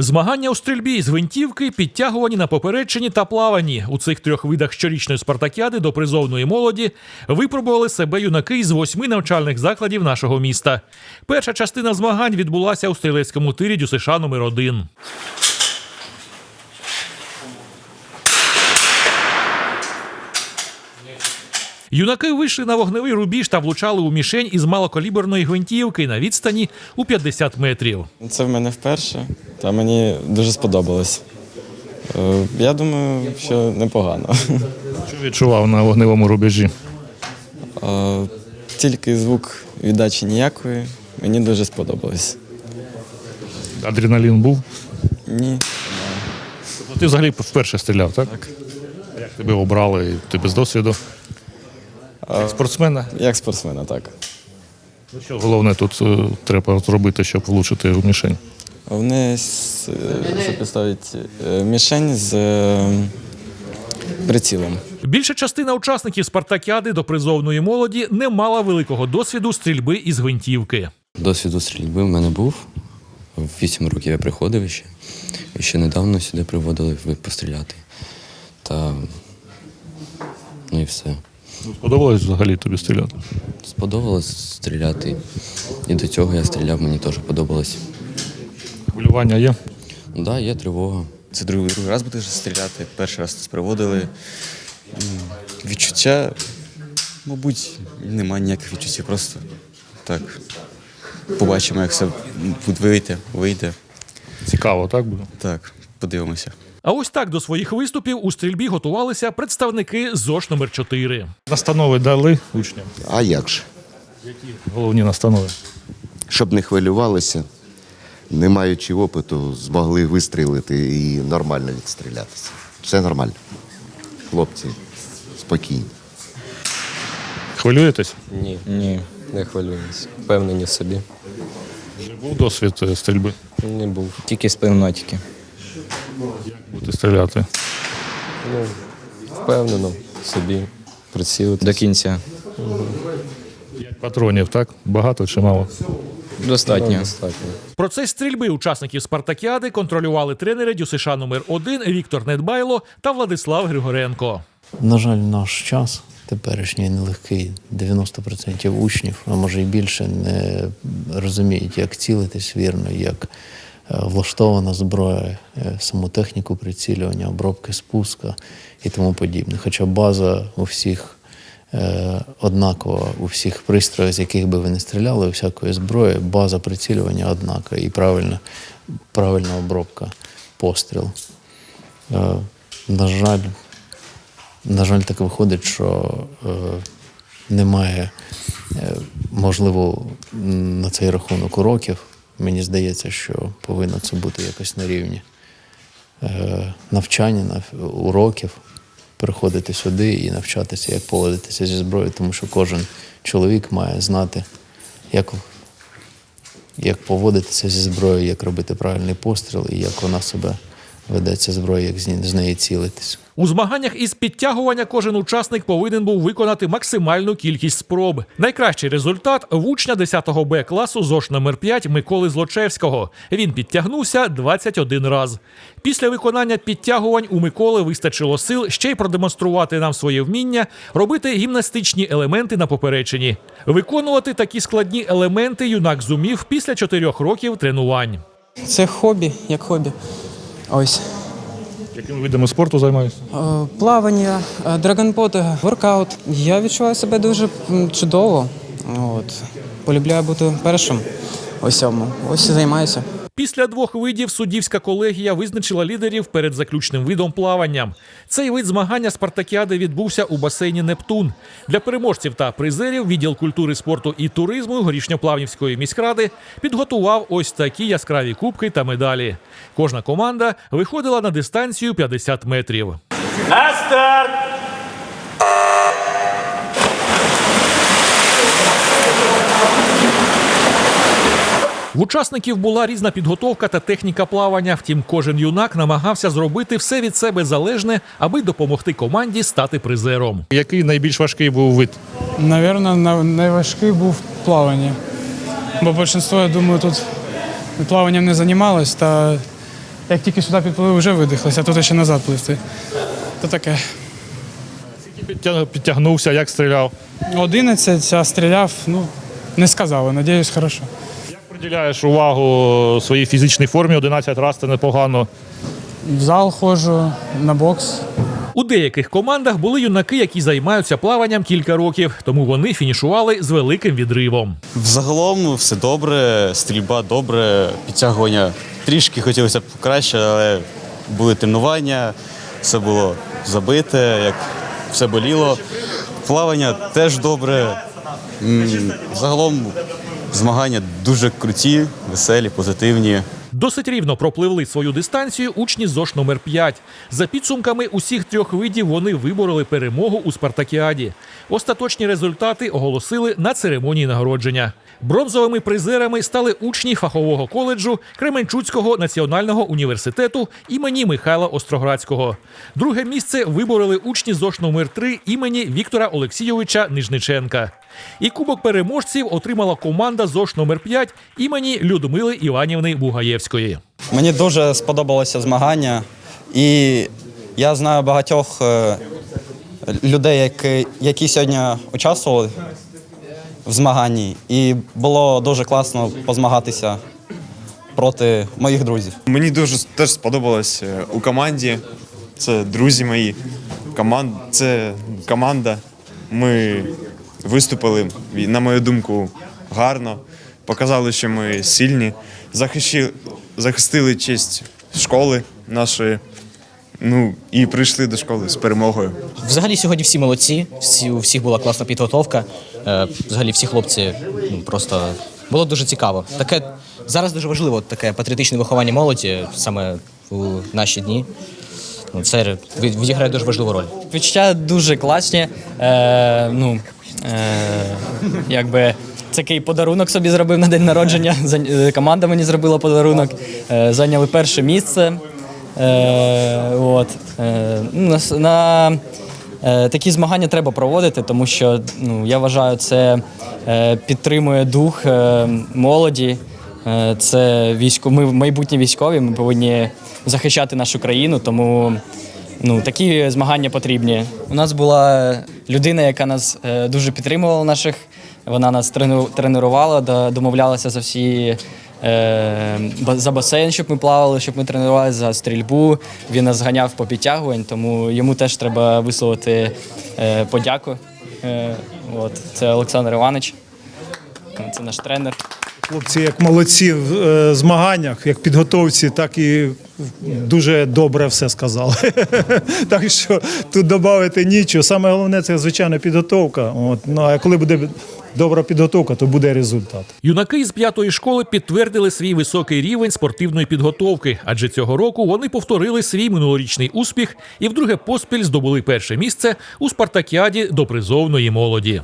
Змагання у стрільбі з гвинтівки підтягувані на попередчині та плавані У цих трьох видах щорічної спартакіади до призовної молоді випробували себе юнаки із восьми навчальних закладів нашого міста. Перша частина змагань відбулася у стрілецькому тирі Дюсиша номер 1 Юнаки вийшли на вогневий рубіж та влучали у мішень із малокаліберної гвинтівки на відстані у 50 метрів. Це в мене вперше, та мені дуже сподобалось. Е, Я думаю, що непогано. Що відчував на вогневому рубежі? Е, Тільки звук віддачі ніякої, мені дуже сподобалось. Адреналін був? Ні, Ну, Ти взагалі вперше стріляв, так? Так. Як тебе обрали? Ти без досвіду? Як спортсмена? як спортсмена, так. Ну, Що головне тут е, треба зробити, щоб влучити в мішень? Вони с- е, сопоставить е, мішень з прицілом. Більша частина учасників спартакіади до призовної молоді не мала великого досвіду стрільби із гвинтівки. Досвіду стрільби в мене був. В 8 років я приходив ще. І ще недавно сюди приводили постріляти. Та ну і все. Ну, Сподобалось взагалі тобі стріляти? Сподобалось стріляти. І до цього я стріляв, мені теж подобалось. Хвилювання є? Ну, да, є тривога. Це другий, другий раз будеш стріляти. Перший раз спроводили. Відчуття, мабуть, немає ніяких відчуттів. Просто так. Побачимо, як все вийти, вийде. Цікаво, так буде? Так, подивимося. А ось так до своїх виступів у стрільбі готувалися представники ЗОШ номер 4 Настанови дали учням. А як же? Головні настанови. Щоб не хвилювалися, не маючи опиту, змогли вистрілити і нормально відстрілятися. Все нормально. Хлопці, спокійні. Хвилюєтесь? Ні, Ні. не хвилююсь. Впевнені в собі. Вже був досвід е, стрільби. Не був. Тільки з пневматики. Будете стріляти. Ну, впевнено собі. Прицілитись. До кінця. Патронів, так? Багато чи мало? Достатньо. Достатньо. Процес стрільби учасників спартакіади контролювали тренери ДЮСШ номер 1 Віктор Недбайло та Владислав Григоренко. На жаль, наш час теперішній нелегкий. 90% учнів, а може і більше, не розуміють, як цілитись вірно, як влаштована зброя, е, саму техніку прицілювання, обробки спуска і тому подібне. Хоча база у всіх е, однакова, у всіх пристроїв, з яких би ви не стріляли, у всякої зброї, база прицілювання однакова і правильна, правильна обробка, постріл. Е, на жаль, на жаль, так виходить, що е, немає, е, можливо, на цей рахунок уроків. Мені здається, що повинно це бути якось на рівні е, навчання, нав- уроків, приходити сюди і навчатися, як поводитися зі зброєю, тому що кожен чоловік має знати, як, як поводитися зі зброєю, як робити правильний постріл і як вона себе веде ця зброя, як з неї цілитись. У змаганнях із підтягування кожен учасник повинен був виконати максимальну кількість спроб. Найкращий результат в учня 10 Б класу ЗОШ номер 5 Миколи Злочевського. Він підтягнувся 21 раз. Після виконання підтягувань у Миколи вистачило сил ще й продемонструвати нам своє вміння робити гімнастичні елементи на поперечині. Виконувати такі складні елементи юнак зумів після 4 років тренувань. Це хобі, як хобі. Ось. Якими видами спорту займаєшся? Е, Плавання, драгонпоти, драгонботи, воркаут. Я відчуваю себе дуже чудово. От. Полюбляю бути першим Ось цьому. Ось і займаюся. Після двох видів суддівська колегія визначила лідерів перед заключним видом плавання. Цей вид змагання спартакіади відбувся у басейні Нептун. Для переможців та призерів відділ культури, спорту і туризму Горішньоплавнівської міськради підготував ось такі яскраві кубки та медалі. Кожна команда виходила на дистанцію 50 метрів. В учасників була різна підготовка та техніка плавання. Втім, кожен юнак намагався зробити все від себе залежне, аби допомогти команді стати призером. Який найбільш важкий був вид? Навірно, найважкий був плавання. Бо більшість, я думаю, тут плаванням не займалось, та як тільки сюди підплили, вже видихлися, а тут ще назад пливти. То таке. Підтяг- Підтягнувся, як стріляв. 11 а стріляв, ну, не сказали, надіюсь, хорошо. Приділяєш увагу своїй фізичній формі? 11 разів це непогано. В зал ходжу, на бокс. У деяких командах були юнаки, які займаються плаванням кілька років, тому вони фінішували з великим відривом. Взагалом все добре, стрільба добре, підтягування трішки хотілося б краще, але були тренування, все було забите, як все боліло. Плавання теж добре. Загалом змагання дуже круті, веселі, позитивні. Досить рівно пропливли свою дистанцію учні ЗОШ номер 5 За підсумками усіх трьох видів вони вибороли перемогу у спартакіаді. Остаточні результати оголосили на церемонії нагородження. Бронзовими призерами стали учні фахового коледжу Кременчуцького національного університету імені Михайла Остроградського. Друге місце вибороли учні ЗОШ номер 3 імені Віктора Олексійовича Нижниченка. І кубок переможців отримала команда ЗОШ номер 5 імені Людмили Іванівни Бугаєвської. Мені дуже сподобалося змагання, і я знаю багатьох е, людей, які, які сьогодні участвували в змаганні, і було дуже класно позмагатися проти моїх друзів. Мені дуже теж сподобалось е, у команді. Це друзі мої. Команд... Це команда. Ми виступили, на мою думку, гарно. Показали, що ми сильні. Захищи... Захистили честь школи нашої. Ну і прийшли до школи з перемогою. Взагалі сьогодні всі молодці, всі, у всіх була класна підготовка. Е, взагалі всі хлопці ну, просто було дуже цікаво. Таке зараз дуже важливо таке патріотичне виховання молоді саме у наші дні. Ну, це від- відіграє дуже важливу роль. Відчуття дуже класні. Е, ну, якби такий подарунок собі зробив на день народження. Е, Команда мені зробила подарунок. Е, зайняли перше місце. Е, от, е, ну, на, е, такі змагання треба проводити, тому що ну, я вважаю, це е, підтримує дух е, молоді. Е, Це військо. Ми майбутні військові. Ми повинні захищати нашу країну, тому ну такі змагання потрібні. У нас була людина, яка нас е, дуже підтримувала наших. Вона нас тренувала, домовлялася за всі. е, За басейн, щоб ми плавали, щоб ми тренувалися, за стрільбу. Він нас ганяв по підтягувань, тому йому теж треба висловити е, подяку. От, це Олександр Іванович, це наш тренер. Хлопці, як молодці в е, змаганнях, як підготовці, так і дуже добре все сказали. так що тут додати нічого. Саме головне це звичайно підготовка. От. Ну а коли буде добра підготовка, то буде результат. Юнаки з п'ятої школи підтвердили свій високий рівень спортивної підготовки, адже цього року вони повторили свій минулорічний успіх і вдруге поспіль здобули перше місце у спартакіаді до призовної молоді.